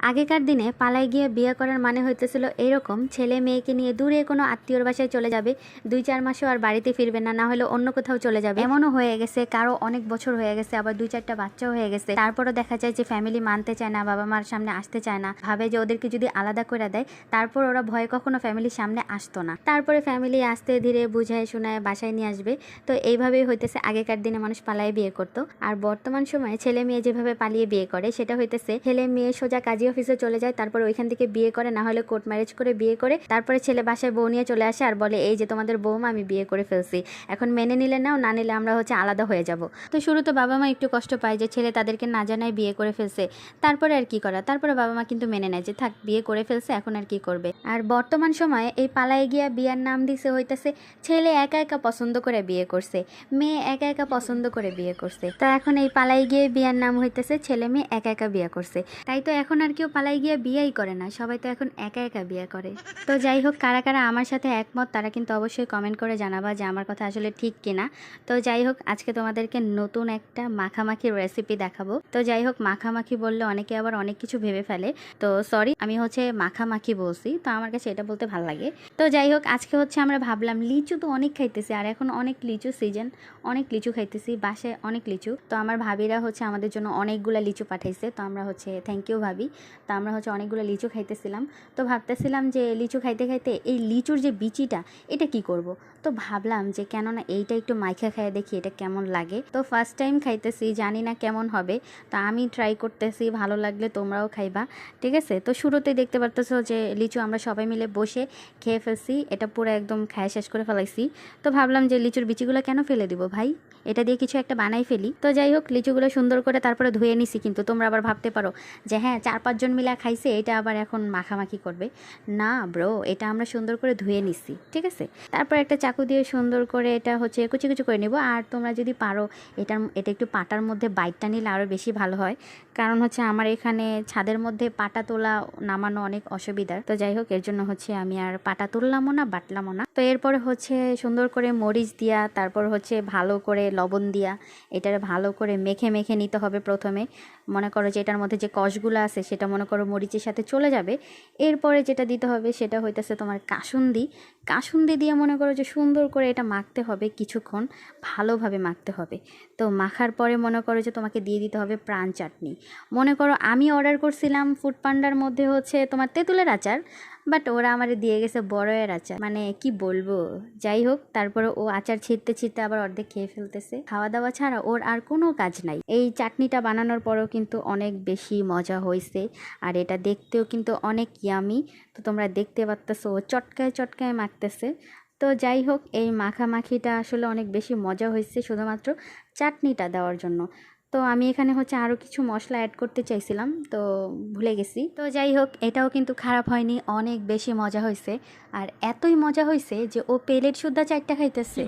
আগেকার দিনে পালায় গিয়ে বিয়ে করার মানে হইতেছিল এরকম ছেলে মেয়েকে নিয়ে দূরে কোনো আত্মীয়র বাসায় চলে যাবে, দুই চার মাসেও আর বাড়িতে ফিরবে না না হলে অন্য কোথাও চলে যাবে। এমনও হয়ে গেছে, কারও অনেক বছর হয়ে গেছে, আবার দুই চারটা বাচ্চাও হয়ে গেছে। তারপরও দেখা যায় যে ফ্যামিলি মানতে চায় না, বাবা মার সামনে আসতে চায় না। ভাবে যে ওদেরকে যদি আলাদা করে দেয়, তারপর ওরা ভয়ে কখনো ফ্যামিলির সামনে আসতো না। তারপরে ফ্যামিলি আসতে ধীরে বুঝায়, শোনায়, বাসায় নিয়ে আসবে। তো এইভাবেই হইতেছে আগেকার দিনে মানুষ পালায় বিয়ে করতো। আর বর্তমান সময়ে ছেলে মেয়ে যেভাবে পালিয়ে বিয়ে করে, সেটা হইতেছে ছেলে মেয়ে সোজা কাজী অফিসে চলে যায়, তারপর ওইখান থেকে বিয়ে করে, না হলে কোর্ট ম্যারেজ করে বিয়ে করে, তারপরে ছেলে বাসায় বউ নিয়ে চলে আসে আর বলে, এই যে তোমাদের বৌমা আমি বিয়ে করে ফেলছি। এখন মেনে নিলে নাও, না নিলে আমরা হচ্ছে আলাদা হয়ে যাব। তো শুরুতে বাবা মা একটু কষ্ট পায় যে ছেলে তাদেরকে না জানায় বিয়ে করে ফেলছে। তারপরে আর কি করা? তারপরে বাবা মা কিন্তু মেনে নেয় যে, থাক, বিয়ে করে ফেলছে, এখন আর কি করবে? আর বর্তমান সময়ে এই পালায় গিয়া বিয়ার নাম দিছে হইতেছে, ছেলে একা একা পছন্দ করে বিয়ে করছে, মেয়ে একা একা পছন্দ করে বিয়ে করছে। তো এখন এই পালাই গিয়ে বিয়ার নাম হইতেছে, ছেলে মেয়ে একা একা বিয়ে করছে। তাই তো এখন আর কেউ পালাই গিয়ে বিয়েই করে না, সবাই তো এখন একা একা বিয়ে করে। তো যাই হোক, কারা কারা আমার সাথে একমত তারা কিন্তু অবশ্যই কমেন্ট করে জানাবা যে আমার কথা আসলে ঠিক কিনা। তো যাই হোক, আজকে তোমাদেরকে নতুন একটা মাখামাখির রেসিপি দেখাবো। তো যাই হোক, মাখামাখি বললে অনেকে আবার অনেক কিছু ভেবে ফেলে। তো সরি আমি হচ্ছে মাখামাখি বলছি, তো আমার কাছে এটা বলতে ভালো লাগে। তো যাই হোক, আজকে হচ্ছে আমরা ভাবলাম লিচু তো অনেক খাইতেছি, আর এখন অনেক লিচু সিজন অনেক লিচু খাইতেছি, বাসায় অনেক লিচু। তো আমার ভাবিরা হচ্ছে আমাদের জন্য অনেকগুলো লিচু পাঠাইছে, তো আমরা হচ্ছে থ্যাংক ইউ ভাবি। তো আমরা হচ্ছে অনেকগুলো লিচু খাইতেছিলাম। তো ভাবতেছিলাম যে লিচু খাইতে খাইতে এই লিচুর যে বিচিটা, এটা কি করব? তো ভাবলাম যে কেননা এইটা একটু মাইখা খাইয়ে দেখি এটা কেমন লাগে। তো ফার্স্ট টাইম খাইতেছি, জানি না কেমন হবে। তো আমি ট্রাই করতেছি, ভালো লাগলে তোমরাও খাইবা, ঠিক আছে? তো শুরুতেই দেখতে পারতেছো যে লিচু আমরা সবাই মিলে বসে খেয়ে ফেলছি, এটা পুরো একদম খায় শেষ করে ফেলাইছি। তো ভাবলাম যে লিচুর বিচিগুলো কেন ফেলে দিব ভাই? এটা দিয়ে কিছু একটা বানাই ফেলি। তো যাই হোক, লিচুগুলো সুন্দর করে তারপরে ধুয়ে নিছি, কিন্তু তোমরা আবার ভাবতে পারো যে হ্যাঁ চার পাঁচজন মিলে খাইছে, এটা আবার এখন মাখামাখি করবে। না ব্রো, এটা আমরা সুন্দর করে ধুয়ে নিছি, ঠিক আছে? তারপর একটা চাকু দিয়ে সুন্দর করে এটা হচ্ছে কুচি কুচি করে নেব। আর তোমরা যদি পারো, এটার এটা একটু পাটার মধ্যে বাইটটা নিলে আরও বেশি ভালো হয়। কারণ হচ্ছে আমার এখানে ছাদের মধ্যে পাটা তোলা নামানো অনেক অসুবিধার। তো যাই হোক, এর জন্য হচ্ছে আমি আর পাটা তুললামও না, বাটলামও না। তো এরপরে হচ্ছে সুন্দর করে মরিচ দিয়া, তারপর হচ্ছে ভালো করে লবণ দিয়া, এটার ভালো করে মেখে মেখে নিতে হবে প্রথমে। মনে করো যে এটার মধ্যে যে কষগুলো আছে, সেটা মনে করো মরিচের সাথে চলে যাবে। এরপরে যেটা দিতে হবে সেটা হইতেছে তোমার কাসুন্দি। কাসুন্দি দিয়ে মনে করো যে সুন্দর করে এটা মাখতে হবে কিছুক্ষণ, ভালোভাবে মাখতে হবে। তো মাখার পরে মনে করো যে তোমাকে দিয়ে দিতে হবে প্রাণ চাটনি। মনে করো আমি অর্ডার করছিলাম ফুড পান্ডার মধ্যে হচ্ছে তোমার তেঁতুলের আচার। বাট ওরা আমার দিয়ে গেছে বড়য়ের আচার। মানে কি বলব? যাই হোক তারপরে ও আচার ছিঁড়তে ছিঁড়তে আবার অর্ধেক খেয়ে ফেলতেছে। খাওয়া দাওয়া ছাড়া ওর আর কোনো কাজ নাই। এই চাটনিটা বানানোর পরেও কিন্তু অনেক বেশি মজা হয়েছে আর এটা দেখতেও কিন্তু অনেক ইয়ামি তো তোমরা দেখতে পারতেছো, ও চটকায় চটকায় মাখতেছে। তো যাই হোক, এই মাখামাখিটা আসলে অনেক বেশি মজা হয়েছে শুধুমাত্র চাটনিটা দেওয়ার জন্য। তো আমি এখানে হচ্ছে আরও কিছু মশলা অ্যাড করতে চাইছিলাম, তো ভুলে গেছি। তো যাই হোক, এটাও কিন্তু খারাপ হয়নি, অনেক বেশি মজা হয়েছে। আর এতই মজা হয়েছে যে ও পেলেট সুদ্ধা চারটা খাইতেছে।